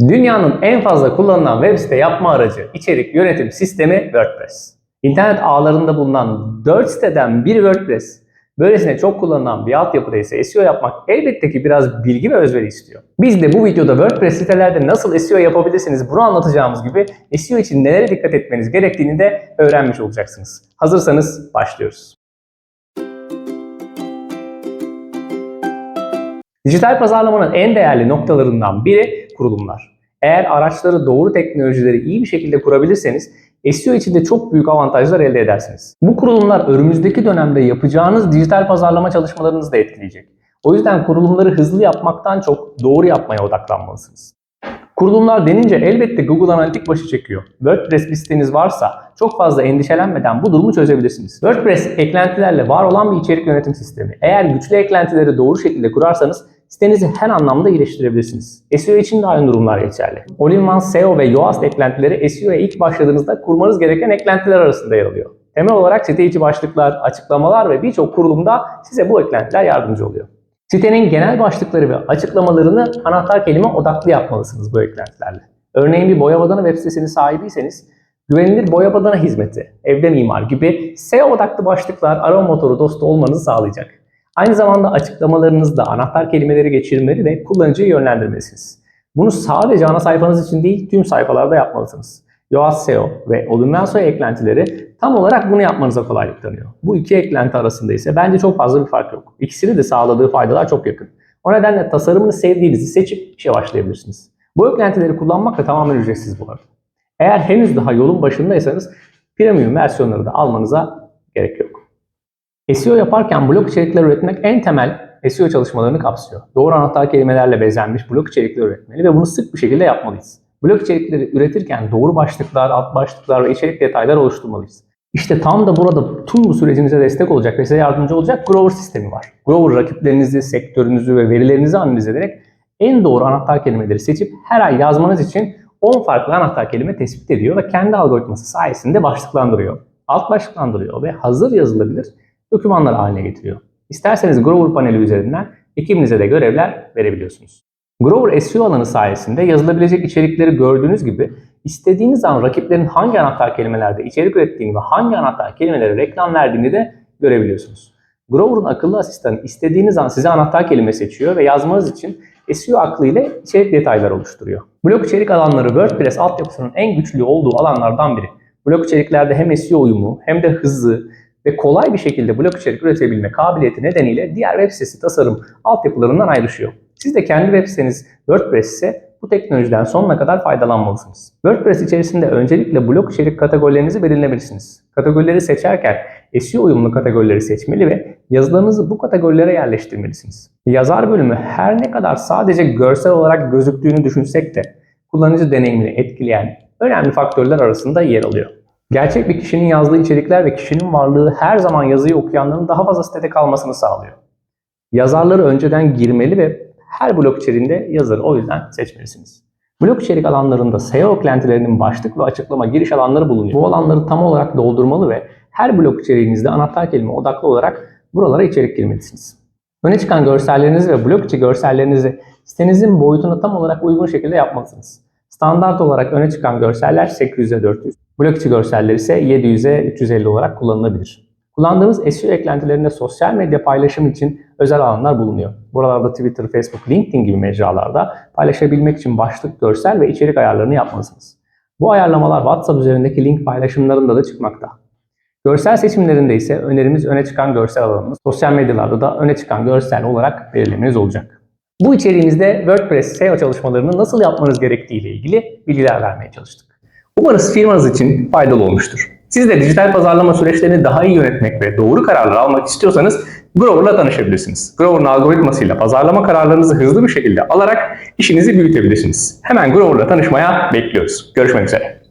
Dünyanın en fazla kullanılan web site yapma aracı içerik yönetim sistemi WordPress. İnternet ağlarında bulunan 4 siteden biri WordPress. Böylesine çok kullanılan bir altyapıda ise SEO yapmak elbette ki biraz bilgi ve özveri istiyor. Biz de bu videoda WordPress sitelerde nasıl SEO yapabilirsiniz bunu anlatacağımız gibi SEO için nelere dikkat etmeniz gerektiğini de öğrenmiş olacaksınız. Hazırsanız başlıyoruz. Dijital pazarlamanın en değerli noktalarından biri kurulumlar. Eğer araçları doğru teknolojileri iyi bir şekilde kurabilirseniz SEO için de çok büyük avantajlar elde edersiniz. Bu kurulumlar önümüzdeki dönemde yapacağınız dijital pazarlama çalışmalarınızı da etkileyecek. O yüzden kurulumları hızlı yapmaktan çok doğru yapmaya odaklanmalısınız. Kurulumlar denince elbette Google Analytics başı çekiyor. WordPress bir siteniz varsa çok fazla endişelenmeden bu durumu çözebilirsiniz. WordPress eklentilerle var olan bir içerik yönetim sistemi. Eğer güçlü eklentileri doğru şekilde kurarsanız sitenizi her anlamda iyileştirebilirsiniz. SEO için de aynı durumlar geçerli. All-in-One SEO ve Yoast eklentileri SEO'ya ilk başladığınızda kurmanız gereken eklentiler arasında yer alıyor. Temel olarak site içi başlıklar, açıklamalar ve birçok kurulumda size bu eklentiler yardımcı oluyor. Sitenin genel başlıkları ve açıklamalarını anahtar kelime odaklı yapmalısınız bu eklentilerle. Örneğin bir boya badana web sitesinin sahibiyseniz güvenilir boya badana hizmeti, evde mimar gibi SEO odaklı başlıklar arama motoru dostu olmanızı sağlayacak. Aynı zamanda açıklamalarınızda anahtar kelimeleri geçirmeli ve kullanıcıyı yönlendirmelisiniz. Bunu sadece ana sayfanız için değil tüm sayfalarda yapmalısınız. Yoast SEO ve SEO eklentileri tam olarak bunu yapmanıza kolaylık tanıyor. Bu iki eklenti arasında ise bence çok fazla bir fark yok. İkisini de sağladığı faydalar çok yakın. O nedenle tasarımını sevdiğinizi seçip işe başlayabilirsiniz. Bu eklentileri kullanmak da tamamen ücretsiz bu arada. Eğer henüz daha yolun başındaysanız premium versiyonları da almanıza gerek yok. SEO yaparken blog içerikler üretmek en temel SEO çalışmalarını kapsıyor. Doğru anahtar kelimelerle bezenmiş blog içerikler üretmeli ve bunu sık bir şekilde yapmalıyız. Blog içerikleri üretirken doğru başlıklar, alt başlıklar ve içerik detaylar oluşturmalıyız. İşte tam da burada tüm bu sürecinize destek olacak ve size yardımcı olacak Grover sistemi var. Grover rakiplerinizi, sektörünüzü ve verilerinizi analiz ederek en doğru anahtar kelimeleri seçip her ay yazmanız için 10 farklı anahtar kelime tespit ediyor ve kendi algoritması sayesinde başlıklandırıyor, alt başlıklandırıyor ve hazır yazılabilir dokümanlar haline getiriyor. İsterseniz Grover paneli üzerinden ekibinize de görevler verebiliyorsunuz. Grover SEO alanı sayesinde yazılabilecek içerikleri gördüğünüz gibi istediğiniz an rakiplerin hangi anahtar kelimelerde içerik ürettiğini ve hangi anahtar kelimelere reklam verdiğini de görebiliyorsunuz. Grover'ın akıllı asistanı istediğiniz an size anahtar kelime seçiyor ve yazmanız için SEO aklıyla içerik detayları oluşturuyor. Blok içerik alanları WordPress altyapısının en güçlü olduğu alanlardan biri. Blok içeriklerde hem SEO uyumu hem de hızlı ve kolay bir şekilde blok içerik üretebilme kabiliyeti nedeniyle diğer web sitesi tasarım altyapılarından ayrışıyor. Siz de kendi web siteniz WordPress ise bu teknolojiden sonuna kadar faydalanmalısınız. WordPress içerisinde öncelikle blok içerik kategorilerinizi belirlemelisiniz. Kategorileri seçerken SEO uyumlu kategorileri seçmeli ve yazılarınızı bu kategorilere yerleştirmelisiniz. Yazar bölümü her ne kadar sadece görsel olarak gözüktüğünü düşünsek de kullanıcı deneyimini etkileyen önemli faktörler arasında yer alıyor. Gerçek bir kişinin yazdığı içerikler ve kişinin varlığı her zaman yazıyı okuyanların daha fazla sitede kalmasını sağlıyor. Yazarları önceden girmeli ve her blok içeriğinde yazarı o yüzden seçmelisiniz. Blok içerik alanlarında SEO eklentilerinin başlık ve açıklama giriş alanları bulunuyor. Bu alanları tam olarak doldurmalı ve her blok içeriğinizde anahtar kelime odaklı olarak buralara içerik girmelisiniz. Öne çıkan görsellerinizi ve blok içi görsellerinizi sitenizin boyutuna tam olarak uygun şekilde yapmalısınız. Standart olarak öne çıkan görseller 800'e 400, blok içi görseller ise 700'e 350 olarak kullanılabilir. Kullandığımız SEO eklentilerinde sosyal medya paylaşım için özel alanlar bulunuyor. Buralarda Twitter, Facebook, LinkedIn gibi mecralarda paylaşabilmek için başlık, görsel ve içerik ayarlarını yapmalısınız. Bu ayarlamalar WhatsApp üzerindeki link paylaşımlarında da çıkmakta. Görsel seçimlerinde ise önerimiz öne çıkan görsel alanımız. Sosyal medyalarda da öne çıkan görsel olarak belirlemeniz olacak. Bu içeriğimizde WordPress SEO çalışmalarını nasıl yapmanız gerektiği ile ilgili bilgiler vermeye çalıştık. Umarız firmanız için faydalı olmuştur. Siz de dijital pazarlama süreçlerini daha iyi yönetmek ve doğru kararlar almak istiyorsanız Grover'la tanışabilirsiniz. Grover'ın algoritmasıyla pazarlama kararlarınızı hızlı bir şekilde alarak işinizi büyütebilirsiniz. Hemen Grover'la tanışmaya bekliyoruz. Görüşmek üzere.